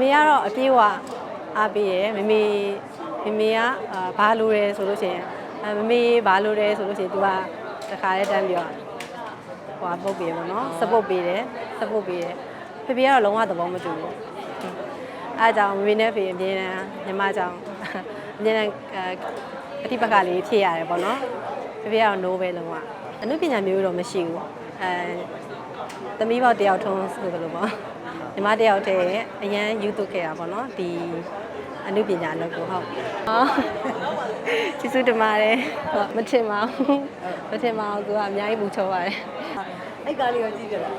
မေကတော့အပြေးဝအားပေးရယ်မမေမမေကအာဘာလိုတယ်ဆိုလို့ရှိရင်အဲမမေဘာလိုတယ်ဆိုလို့ရှိရင် तू ကတခါလေးတန်းပြီးတော့ဟိုဟာပုတ်ပေးရပေါ့နော် support ပေးတယ် support ပေးတယ်ဖေဖေကတော့လုံးဝသဘောမတူဘူးအဲအကြောင့်မမေနဲ့ဖေအမြင်တမ်းညီမကြောင့်အမြင်တမ်းအတိပက္ခလေးဖြစ်ရတယ်ပေါ့နော်ဖေဖေကတော့ no ပဲလုံးဝအမှုပညာမျိုးတော့မရှိဘူးအဲသမီးပေါက်တယောက်ထုံးဆိုလိုပေါ့ ညီမတယောက်တည်းအရန်ယူသွခဲ့တာပေါ့နော်ဒီအမှုပညာလောက်ကိုဟုတ်ဟောကျေးဇူးတင်ပါတယ်ဟုတ်မထင်ပါဘူးမထင်ပါဘူးသူကအများကြီးပူချောပါတယ်အဲ့ကားလေးကိုကြည့်ကြလား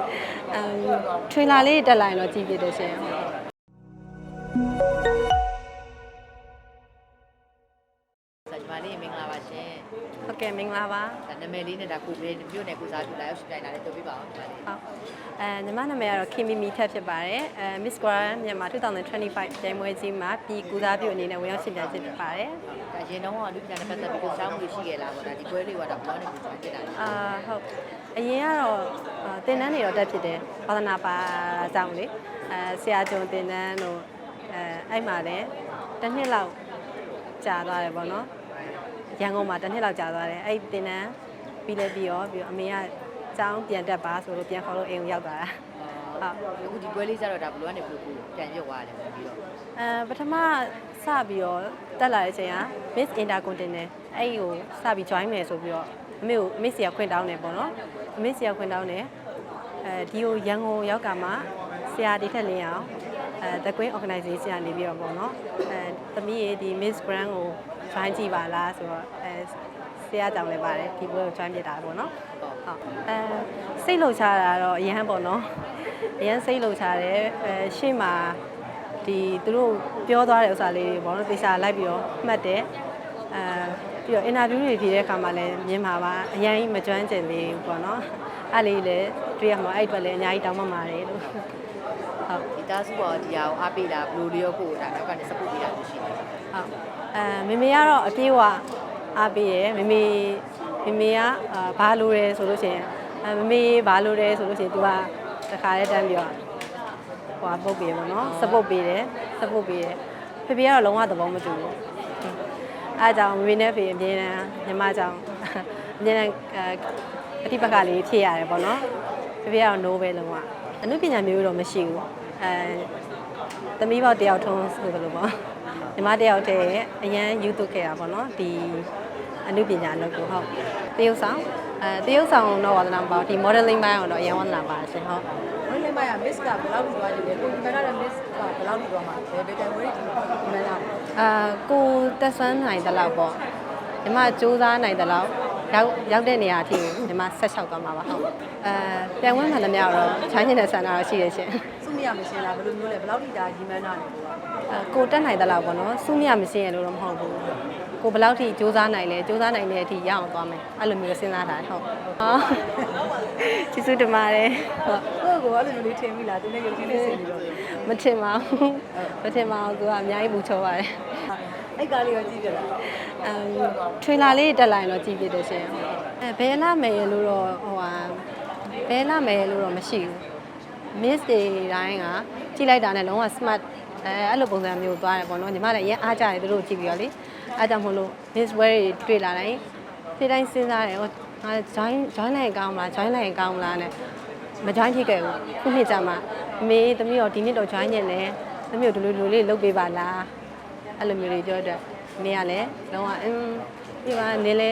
အမ်ထွေလာလေးတက်လာရင်တော့ကြည့်ပြတယ်ရှင်ဟုတ် င်္ဂလာပါဒါနာမည်လေးနဲ့ဒါကိုပြည့်မြို့နယ်ကိုစားပြလာရောက်ရှိတိုင်းလာလေးတို့ပြပါအောင်ဒီမှာလေးဟုတ်အဲညီမနာမည်ကတော့ခင်မီမီထက်ဖြစ်ပါတယ်အဲ Miss Grand မြန်မာ2025ပြိုင်ပွဲကြီးမှာပြည်ကူသားပြုအနေနဲ့ဝင်ရောက်ရှင်ပြိုင်ခြင်းဖြစ်ပါတယ်ဒါရင်တော့အလူပြန်နဲ့ပတ်သက်ပြီးကိုစားမှုရှိခဲ့လားပေါ့ဒါဒီပွဲလေးကတော့ဘောနဲ့ကိုစားဖြစ်တာလေအာဟုတ်အရင်ကတော့အာတင်တန်းတွေတော့တက်ဖြစ်တယ်ဘာသာနာပါကြောင့်လေအဲဆရာကျော်တင်တန်းတို့အဲအဲ့မှာလည်းတစ်နှစ်လောက်ကြာသွားတယ်ပေါ့နော် ရန်ကုန်မှာတစ်နှစ်လောက်ကြာသွားတယ်အဲ့တင်တန်းပြီးလဲပြီးရောပြီးတော့အမေကကျောင်းပြန်တက်ပါဆိုလို့ပြန်ခေါ်လို့အိမ်ကိုရောက်သွားတာဟုတ်အခုဒီပွဲလေးကျတော့ဒါဘလူကနေဘလူကိုပြန်ရွတ်သွားတယ်ပြီးတော့အဲပထမစပြီးတော့တက်လာတဲ့အချိန်က Miss Intercontinental အဲ့ဒီကိုစပြီး join မယ်ဆိုပြီးတော့အမေကိုအမေစီကခွင့်တောင်းတယ်ပေါ့နော်အမေစီကခွင့်တောင်းတယ်အဲဒီကိုရန်ကုန်ရောက်ကမှဆရာဒီထက်လင်းအောင် အဲ The Queen Organization ကနေပြီးတော့ပေါ့နော်အဲသမီးရေဒီ Miss Grand ကို join ကြည့်ပါလားဆိုတော့အဲဆရာကြောင့်လည်းပါတယ်ဒီပွဲကို join ပြတာပေါ့နော်ဟုတ်ဟုတ်အဲစိတ်လှုပ်ရှားတာတော့အရန်ပေါ့နော်အရန်စိတ်လှုပ်ရှားတယ်အဲရှေ့မှာဒီသူတို့ပြောသွားတဲ့ဥစ္စာလေးတွေပေါ့နော်တေချာလိုက်ပြီးတော့မှတ်တယ်အဲပြီးတော့အင်တာဗျူးတွေဖြေတဲ့အခါမှာလည်းမြင်ပါပါအရန်ကြီးမကျွမ်းကျင်သေးဘူးပေါ့နော်အဲ့လေးလည်းတွေ့ရမှာအဲ့အတွက်လည်းအများကြီးတောင်းပန်ပါတယ်လို့ ဟုတ်ဒီသားစုပေါ်ဒီဟာကိုအားပေးတာဘလူလေးရောကိုဒါနောက်ကနေ support ပေးတာလို့ရှိတယ်ဟုတ်အဲမေမေကတော့အပြေးဝအားပေးရယ်မေမေမေမေကအာဘာလိုတယ်ဆိုလို့ရှိရင်အဲမေမေဘာလိုတယ်ဆိုလို့ရှိရင် तू ကတခါလေးတန်းပြီးတော့ဟိုဟာပုတ်ပေးရပေါ့နော် support ပေးတယ် support ပေးတယ်ဖေဖေကတော့လုံးဝသဘောမတူဘူးအဲအကြောင့်မေမေနဲ့ဖေအမြင်တမ်းညီမကြောင့်အမြင်တမ်းအတိပက္ခလေးဖြစ်ရတယ်ပေါ့နော်ဖေဖေကတော့ no ပဲလုံးဝအမှုပညာမျိုးတော့မရှိဘူး အဲသမီးပေါက်တယောက်ထုံးဆိုလိုပေါ့ညီမတယောက်တည်းအရန်ယူသွခဲ့တာပေါ့နော်ဒီအမှုပညာလောက်ကိုဟုတ်တရုပ်ဆောင်အဲတရုပ်ဆောင်တော့ဝါသနာမပါဘူးဒီ modeling ဘိုင်းအောင်တော့အရန်ဝါသနာပါတယ်ရှင်ဟုတ်ဘယ်လိုမှရ miss ကဘယ်လောက်ထိသွားကြည့်လဲကိုဒီမှာလည်း miss ကဘယ်လောက်ထိသွားမှာလဲဘယ်တိုင်ဝဲဒီမှာလားအာကိုတက်ဆွမ်းနိုင်တဲ့လောက်ပေါ့ညီမစူးစမ်းနိုင်တဲ့လောက်ရောက်ရောက်တဲ့နေရာအထိကိုညီမဆက်လျှောက်သွားမှာပါဟုတ်အဲပြန်ဝင်မှန်သမျှတော့ချိုင်းနေတဲ့ဆန္ဒတော့ရှိတယ်ရှင်စု မရမရှင်းလားဘယ်လိုမျိုးလဲဘယ်လောက်ထိဒါဒီမန်းနာလဲကိုကအဲကိုတက်နိုင်တဲ့လောက်ပေါ့နော်စုမြမရှင်းရလို့တော့မဟုတ်ဘူးကိုဘယ်လောက်ထိစူးစမ်းနိုင်လဲစူးစမ်းနိုင်တဲ့အထိရအောင်သွားမယ်အဲ့လိုမျိုးစဉ်းစားတာဟုတ်ဟာကျေးဇူးတင်ပါတယ်ဟုတ်ကိုယ့်ကိုယ်ကအဲ့လိုမျိုးလေးထင်မိလားသူနဲ့ရုပ်ချင်းလေးစင်နေတော့မထင်ပါဘူးမထင်ပါဘူးသူကအများကြီးပူချောပါတယ်အဲ့ကားလေးကိုကြည့်ကြလားအမ်ထွေလာလေးတက်လာရင်တော့ကြည့်ပြတယ်ရှင်အဲဘယ်လာမယ်လို့တော့ဟိုဟာဘယ်လာမယ်လို့တော့မရှိဘူး miss တွေတိုင်းကကြည့်လိုက်တာနဲ့လုံးဝ smart အဲအဲ့လိုပုံစံမျိုးသွားတယ်ပေါ့နော်ညီမလည်းအရင်အားကြတယ်သူတို့ကြည့်ပြီးတော့လေအားကြောင့်မလို့ miss wear တွေတွေ့လာတိုင်းဒီတိုင်းစဉ်းစားတယ်ဟိုငါ join join လိုက်ရင်ကောင်းမလား join လိုက်ရင်ကောင်းမလားနဲ့မ join ဖြစ်ခဲ့ဘူးခုနှစ်ကြာမှအမေသမီးတော့ဒီနှစ်တော့ join ညင်တယ်သမီးတို့ဒီလိုလိုလေးလုပ်ပေးပါလားအဲ့လိုမျိုးတွေပြောတဲ့အမေကလည်းလုံးဝအင်းဒီမှာနေလဲ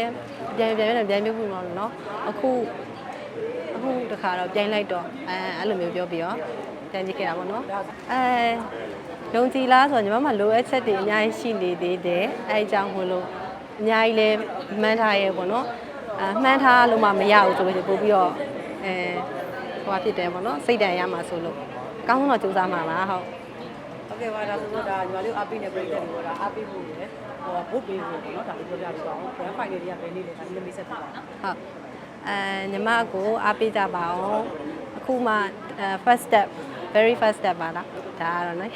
ပြန်ပြန်ပြန်ပြန်ပြဖို့မလို့နော်အခု အခုတခါတော့ပြန်လိုက်တော့အဲအဲ့လိုမျိုးပြောပြီးတော့ပြန်ကြည့်ခဲ့တာပေါ့နော်အဲလုံကြည်လားဆိုတော့ညီမမလိုအပ်ချက်တွေအများကြီးရှိနေသေးတယ်အဲအကြောင်းမို့လို့အများကြီးလဲမှန်းထားရဲပေါ့နော်အဲမှန်းထားလို့မှမရဘူးဆိုလို့ရှိရင်ပို့ပြီးတော့အဲဟိုဟာဖြစ်တယ်ပေါ့နော်စိတ်တန်ရမှာဆိုလို့အကောင်းဆုံးတော့စူးစမ်းမှာပါဟုတ်ဟုတ်ကဲ့ပါဒါဆိုတော့ဒါညီမလေးအားပေးနေပြိတ္တတွေတော့အားပေးဖို့ရယ်ဟိုဘုတ်ပေးဖို့ပေါ့နော်ဒါလေးပြောပြပေးပါဦးဘယ်ဖိုင်လေးတွေကဘယ်နေ့လဲဒါလေးမိတ်ဆက်ပြပါဦးဟုတ် အဲညီမကိုအားပေးကြပါအောင်အခုမှအဲ first step very first step ပါလားဒါကတော့နော်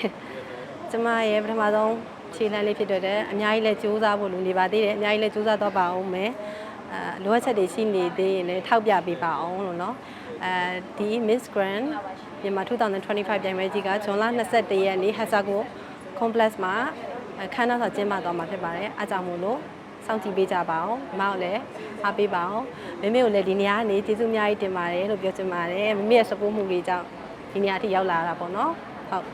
ကျမရဲ့ပထမဆုံးခြေလှမ်းလေးဖြစ်တော့တယ်အများကြီးလည်းစူးစမ်းဖို့လိုနေပါသေးတယ်အများကြီးလည်းစူးစမ်းတော့ပါအောင်မယ်အဲလိုအပ်ချက်တွေရှိနေသေးရင်လည်းထောက်ပြပေးပါအောင်လို့နော်အဲဒီ Miss Grand မြန်မာ2025ပြိုင်ပွဲကြီးကဇွန်လ21ရက်နေ့ Hasago Complex မှာအခမ်းအနားဆောင်ကျင်းပသွားမှာဖြစ်ပါတယ်အားကြောင့်မို့လို့ စောင့်ကြည့်ပေးကြပါအောင်မမကိုလည်းအားပေးပါအောင်မမေကိုလည်းဒီနေရာကနေကျေးဇူးအများကြီးတင်ပါတယ်လို့ပြောချင်ပါတယ်မမေရဲ့ support မှုလေးကြောင့်ဒီနေရာအထိရောက်လာတာပေါ့နော်ဟုတ်